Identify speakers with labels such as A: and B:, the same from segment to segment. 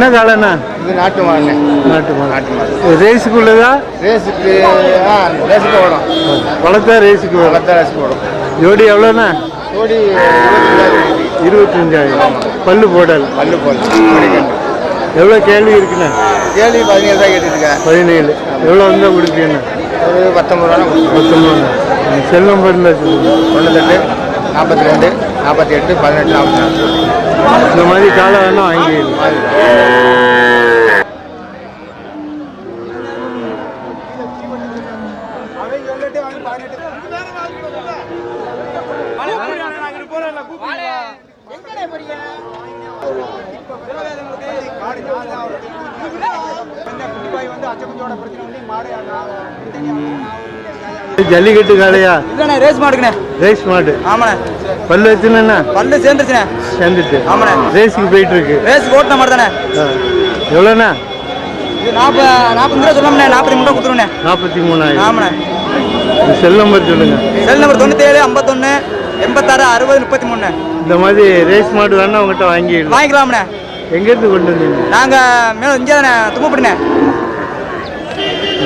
A: என்ன காலண்ணா?
B: இது நாட்டு மாடு.
A: நாட்டு மாடு.
B: நாட்டு மாடு. ரேஸுக்கு ஆ ரேஸுக்கு ஓடும்.
A: வளர்த்தா ரேஸுக்கு வரும்
B: பத்தா ரேஸுக்கு ஓடும்.
A: ஜோடி எவ்வளோண்ணா?
B: கோடி இருபத்தஞ்சாயிரம்.
A: பல்லு போடல்.
B: பல்லு கண்டு
A: எவ்வளோ கேள்வி இருக்குண்ணா?
B: கேள்வி பதினேழு தான் கேட்டுருக்கேன்
A: பதினேழு. எவ்வளோ வந்தால் கொடுப்பீங்கண்ணா?
B: ஒரு பத்தொம்பது ரூபா
A: பத்தொம்பது செல் நம்பர் இருந்தால் சொல்லுங்க.
B: தொண்ணூத்தெட்டு நாற்பத்தி ரெண்டு நாற்பத்தி எட்டு பதினெட்டு நாற்பத்தி நாலு.
A: இந்த மாதிரி காலை வேணா வாங்கிடலாம் ஜல்லிக்கட்டு காளையா?
C: இல்லண்ணே ரேஸ் மாடுங்கண்ணே
A: ரேஸ் மாடு.
C: ஆமாண்ணே.
A: பல்லு வச்சுனா
C: பல்லு சேர்ந்துருச்சுண்ணே.
A: சேர்ந்துட்டு
C: ஆமாண்ணே.
A: ரேஸுக்கு போயிட்டு இருக்கு
C: ரேஸ் ஓட்டின மாடு தானே.
A: எவ்வளோண்ணா?
C: இது நாற்பது நாற்பது ரூபா சொல்லணும்ண்ணே நாற்பத்தி மூணு கொடுத்துருண்ணே
A: நாற்பத்தி மூணாயிரம்.
C: ஆமாண்ணே.
A: செல் நம்பர் சொல்லுங்க.
C: செல் நம்பர் தொண்ணூத்தேழு ஐம்பத்தொன்று எண்பத்தாறு அறுபது முப்பத்தி மூணுண்ணே.
A: இந்த மாதிரி ரேஸ் மாடு வேணா உங்கள்கிட்ட வாங்கிடலாம்.
C: வாங்கிக்கலாம்ண்ணே.
A: எங்கேருந்து கொண்டு வந்தீங்க?
C: நாங்கள் மேலே இங்கே தானே தும்பப்படிண்ணே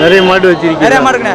A: நிறைய மாடு
C: நிறைய
A: வச்சிருக்கீங்க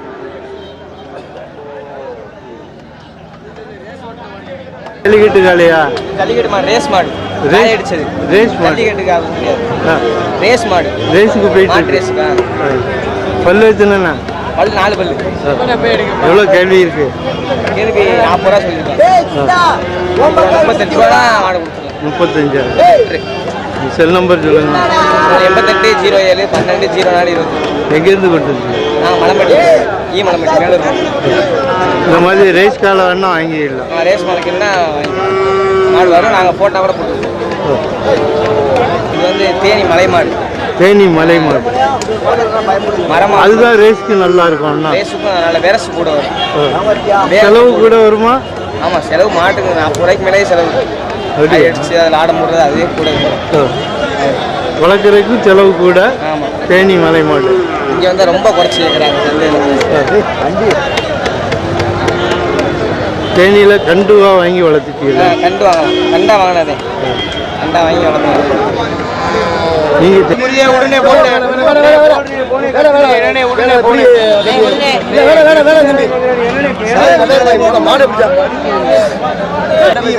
A: ஜல்லிக்கட்டு காளையா
C: ஜல்லிக்கட்டு மாடு ரேஸ் மாடு.
A: ரேஸ்
C: அடிச்சது.
A: ரேஸ் மாடு.
C: ஜல்லிக்கட்டுக்கு. ரேஸ் மாடு.
A: ரேஸுக்கு போயிட்டு ஆ. பல்லு வச்சுனா
C: பல்லு நாலு பல்லு.
A: எவ்வளோ கேள்வி இருக்கு?
C: கேள்வி நாற்பது ரூபா சொல்லியிருக்கேன் முப்பத்தஞ்சு ரூபா தான் மாடு கொடுத்துருக்கேன்
A: முப்பத்தஞ்சாயிரம் செல் நம்பர் சொல்லுங்க.
C: எண்பத்தெட்டு ஜீரோ ஏழு பன்னெண்டு ஜீரோ நாலு இருபது.
A: எங்கேருந்து வந்தீங்க
C: நாங்கள் மலம்பட்டி. ஈ மலம்பட்டி மேலூர்
A: இந்த மாதிரி ரேஸ் காலை வேணா வாங்கிடலாம்.
C: நான் ரேஸ் மாடுக்குன்னா மாடு வரும் நாங்கள் போட்டால் கூட போட்டுருவோம் இது வந்து தேனி மலை மாடு
A: தேனி மலை மாடு
C: மரம்
A: அதுதான் ரேஸ்க்கு நல்லா இருக்கும்
C: ரேஸுக்கும் நல்ல விரசு கூட வரும்.
A: செலவு கூட வருமா?
C: ஆமாம் செலவு மாட்டுக்கு நாற்பது ரூபாய்க்கு மேலே செலவு. அடிச்சு அதில் ஆட முடியாது அதுவே கூட
A: வளர்க்குறதுக்கு செலவு கூட
C: ஆமாம்
A: தேனி மலை மாடு.
C: இங்கே வந்து ரொம்ப குறைச்சி கேட்குறாங்க
A: தேனியில் கண்டுவா வாங்கி வளர்த்துட்டீங்க
C: கண்டு வாங்கலாம் கண்டா வாங்கினதே. கண்டா வாங்கி வளர்த்தோம்
A: நீங்கள்
C: உடனே உடனே உடனே போடு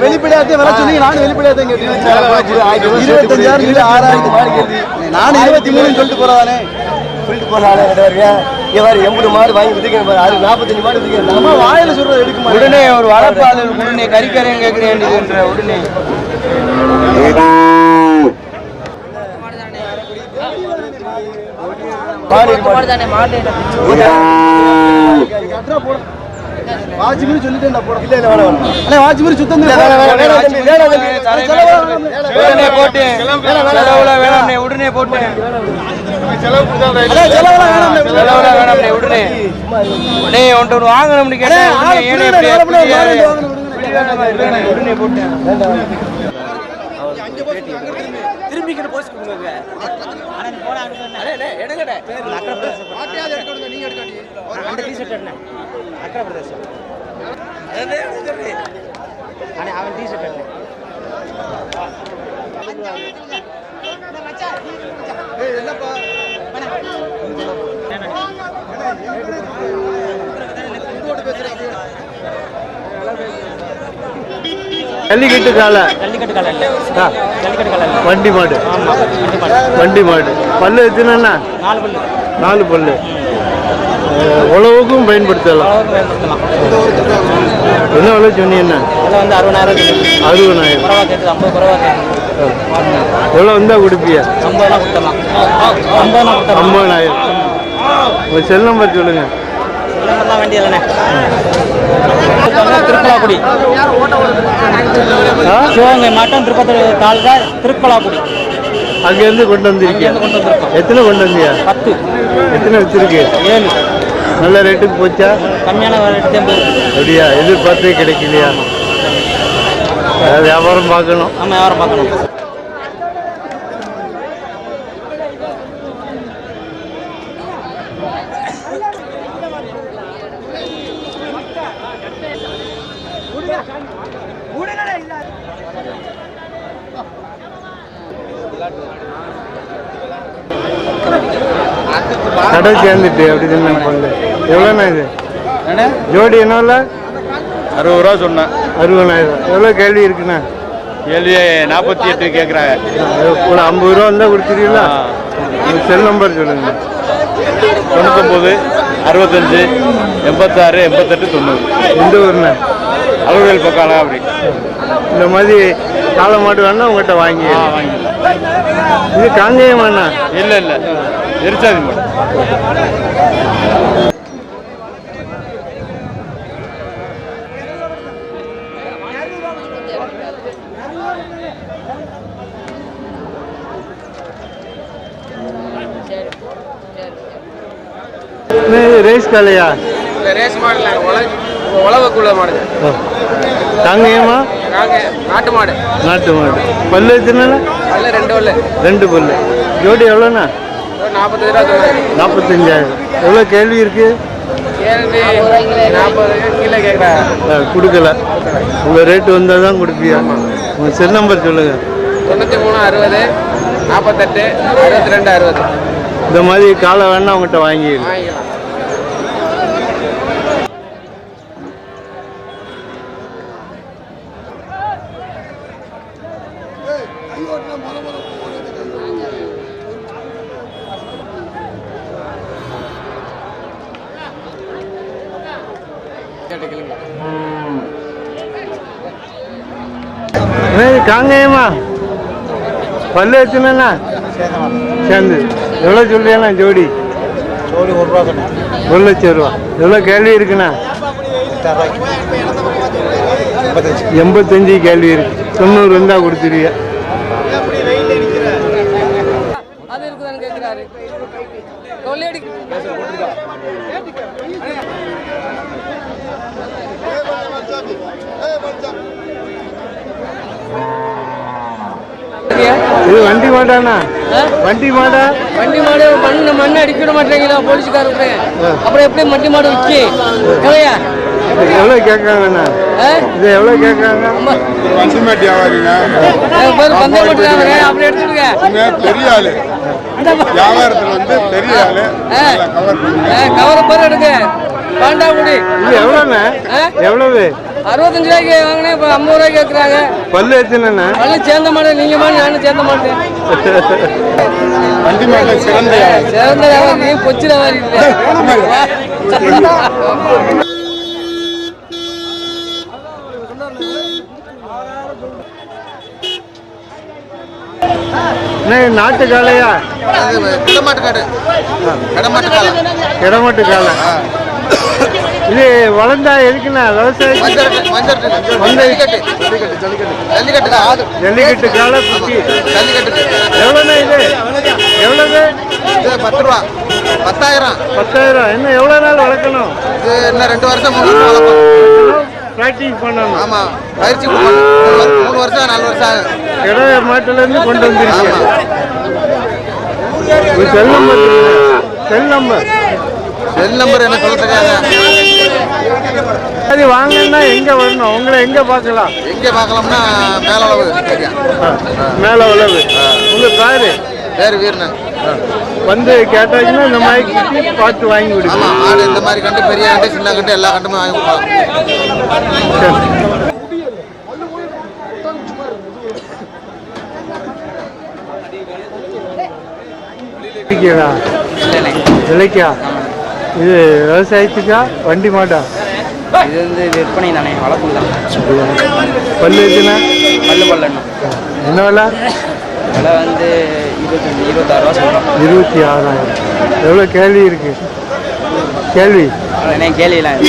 B: வெளிப்படையாத்தே வர சொன்னீங்க நானும் வெளிப்படையாத்தே இருபத்தஞ்சாயிரம் சொல்லி ஆறாயிரத்து மாடு கேள்வி நானும் இருபத்தி மூணுன்னு சொல்லிட்டு போறதானே சொல்லிட்டு போறானே இவர் எண்பது மாடு வாங்கி வித்துக்கேன் பாரு. அது நாற்பத்தஞ்சு மாடு வித்துக்கேன் நம்ம வாயில சொல்றது எடுக்க மாட்டேன்.
C: உடனே ஒரு வளர்ப்பாளர் உடனே கறிக்கரையும் கேட்க வேண்டியதுன்ற உடனே.
B: வாட்சி மாதிரி சொல்லிட்டேன் இல்ல இல்ல வேணாம் வேணாம் அண்ணே சுத்தம்
C: உடனே போட்டு வேணாம்னே உடனே போட்டு உடனே உடனே ஒன்று ஒன்று வாங்கணும்னு கேட்டேன் உடனே ஏனே இப்படி உடனே போட்டு திரும்பிக்கிட்டு போஸ்ட் கொடுங்க எடுங்கடே அந்த டிஷர்ட் என்ன அக்கறை பிரதேசம் அண்ணே அவன் டிஷர்ட் என்ன
A: ஜல்லிக்கட்டு காலை
C: ஜல்லிக்கட்டு கலை இல்லை.
A: ஆ,
C: ஜல்லிக்கட்டு கலை இல்லை.
A: வண்டி மாடு.
C: ஆமாம் வண்டி மாடு.
A: வண்டி மாடு. பல்லு வச்சுனா
C: நாலு பல்லு.
A: நாலு பல்லு. உழவுக்கும் பயன்படுத்தலாம். என்ன விலை சொன்னீங்கன்னா
C: வந்து அறுபதாயிரம்
A: அறுபதாயிரம். எவ்வளோ வந்தால் கொடுப்பியா? ஐம்பதாயிரம். உங்கள் செல் நம்பர் சொல்லுங்கள்
C: திருப்பலாக்குடி.
A: ஆ
C: சிவகங்கை மாவட்டம் திருப்பத்தூர் தாலுகா திருப்பலாக்குடி
A: அங்கேருந்து கொண்டு வந்திருக்கியா
C: அங்கேருந்து கொண்டு வந்திருக்கோம்.
A: எத்தனை கொண்டு வந்தியா
C: பத்து.
A: எத்தனை வச்சிருக்கு?
C: ஏழு.
A: நல்ல ரேட்டுக்கு போச்சா?
C: கம்மியான ரேட்டு தான்
A: அப்படியா? எதிர்பார்த்தே கிடைக்கலையா? வியாபாரம் பார்க்கணும்.
C: நம்ம வியாபாரம் பார்க்கணும்.
A: கடை சேர்ந்துட்டு அப்படி தானே பொண்ணு எவ்வளோண்ணா இது? ஜோடி என்னவில்
D: அறுபது ரூபா சொன்னேன்.
A: அறுபதாயிரம். எவ்வளோ கேள்வி இருக்குண்ணா?
D: கேள்வி நாற்பத்தி எட்டு கேட்குறாங்க
A: ஒரு ஐம்பது ரூபா வந்தால் கொடுத்துருவீங்களா? உங்கள் செல் நம்பர் சொல்லுங்கள்
D: தொண்ணூத்தொம்பது அறுபத்தஞ்சு எண்பத்தாறு எண்பத்தெட்டு தொண்ணூறு.
A: எந்த ஊர்ண்ணா?
D: அளவுகள் பக்கம் அழகாப்படி
A: இந்த மாதிரி காளை மாடு வேணா உங்கள்கிட்ட வாங்கி
D: வாங்கிக்கலாம்.
A: இது காங்கேயமாண்ணா?
D: இல்லை இல்லை. எரிச்சாதி மாடு
A: ரேஸ் காளையா
C: ரேஸ் மாடல் உழவு உழவுக்குள்ள மாடு
A: ஓ. காங்கேயமா
C: நாங்கள் நாட்டு மாடு.
A: நாட்டு மாடு. பல்லு எத்தனை
C: அதில் ரெண்டு வல்ல
A: ரெண்டு பல்லு. ஜோடி எவ்வளோண்ணா?
C: நாற்பத்தஞ்சு ரூபா சொன்னாங்க
A: நாற்பத்தஞ்சாயிரம் எவ்வளோ கேள்வி இருக்கு?
C: கேள்வி நாற்பது கீழே கேட்குறாங்க
A: ஆ, கொடுக்கல. உங்கள் ரேட்டு வந்தால் தான் கொடுப்பியா உங்கள் செல் நம்பர் சொல்லுங்கள்
C: தொண்ணூற்றி மூணு அறுபது நாற்பத்தெட்டு அறுபத்தி ரெண்டு அறுபது.
A: இந்த மாதிரி காலை வேணா உங்கள்கிட்ட வாங்கிடலாம்
C: வாங்கிக்கலாம்.
A: இது காங்கேயமா பல்லு எத்தனைண்ணா சேர்ந்து. எவ்வளோ சொல்றீங்கண்ணா ஜோடி?
B: ஜோடி ஒரு ரூபா
A: ஒரு லட்சம் ரூபா. எவ்வளோ கேள்வி இருக்குண்ணா?
B: எண்பத்தஞ்சு
A: கேள்வி இருக்கு. தொண்ணூறு இருந்தா கொடுத்துருவிய
C: அது இருக்குதான்னு கேட்குறாரு கொள்ளையடி
A: இது வண்டி மாடாண்ணா வண்டி மாடா
C: வண்டி மாடு மண் மண் அடிக்க மாட்டேங்களா போலீஸ்காரங்க அப்புறம் எப்படி வண்டி மாடு விற்கி?
A: இது எவ்வளோ கேட்காங்கண்ணா இது எவ்வளோ கேட்காங்க
D: வியாபாரிங்க.
C: போட்டுருக்காங்க அப்படி எடுத்துடுங்க
D: பெரிய ஆளு வியாபாரத்தில் வந்து பெரிய ஆளு கவர்
C: கவரை பேர் எடுங்க. பாண்டாங்குடி
A: இது எவ்வளோண்ணா? எவ்வளவு?
C: அறுபத்தஞ்சு ரூபாய்க்கு வாங்கினேன் இப்போ ஐம்பது ரூபாய்க்கு கேட்குறாங்க
A: பல்லு எத்தனைண்ணா?
C: பள்ளி சேர்ந்த மாட்டேன் நீங்க மாதிரி நானும் சேர்ந்த மாட்டேன்.
D: வண்டிமேட்ல சிறந்த வியாபாரி.
C: சேர்ந்த வியாபாரி
A: அண்ணா, இது நாட்டு காளையா?
B: கிடமாட்டுக்காடு கிடமாட்டுக்காடு
A: கிடமாட்டு காளை. இது வளர்ந்தா எதுக்குண்ணா? விவசாயம்
B: ஜல்லிக்கட்டு.
A: குட்டி
B: ஜல்லிக்கட்டு
A: எவ்வளோண்ணா இது? எவ்வளவு?
B: பத்து ரூபா பத்தாயிரம்.
A: பத்தாயிரம். இன்னும் எவ்வளோ நாள் வளர்க்கணும்?
B: இது இன்னும் ரெண்டு வருஷம் மூணு வருஷம்
A: ப்ராக்டிஸ் பண்ணணும்.
B: ஆமா. பயிற்சி. மூணு வரு- மூணு வருஷம் நாலு வருஷம் ஆகும்
A: கிட மாட்டுலேருந்து கொண்டு வந்திருக்கீங்க. Cell number cell number
B: cell number என்ன சொல்ல தெரியாத
A: அது வாங்கன்னா எங்கே வரணும்? உங்களை எங்கே பார்க்கலாம்?
B: எங்க பார்க்கலாம்னா மேலளவு தெரியும்
A: மேலே உழவு உங்கள் பேர்?
B: பேர் வீரனன்
A: வந்து கேட்டாச்சுன்னா இந்த மாதிரி பார்த்து வாங்கி
B: ஆமா
A: கொடுக்கலாம்
B: ஆடு இந்த மாதிரி கண்டு பெரிய கண்டு சின்ன கண்டு எல்லா கண்டுமே வாங்கி
A: விற்கிறா விலைக்கா? இது விவசாயத்துக்கா? வண்டி மாட்டா?
C: இது வந்து விற்பனை தானே வளர்ப்பு தான்.
A: பல்லு எதுனா
C: பல்லு பல்லண்ணா
A: என்ன விலை?
C: விலை வந்து இருபத்தஞ்சி இருபத்தாறு ரூபா சொல்கிறோம்
A: இருபத்தி ஆறாயிரம். எவ்வளோ கேள்வி இருக்கு? கேள்வி?
C: என்ன கேள்விலாம்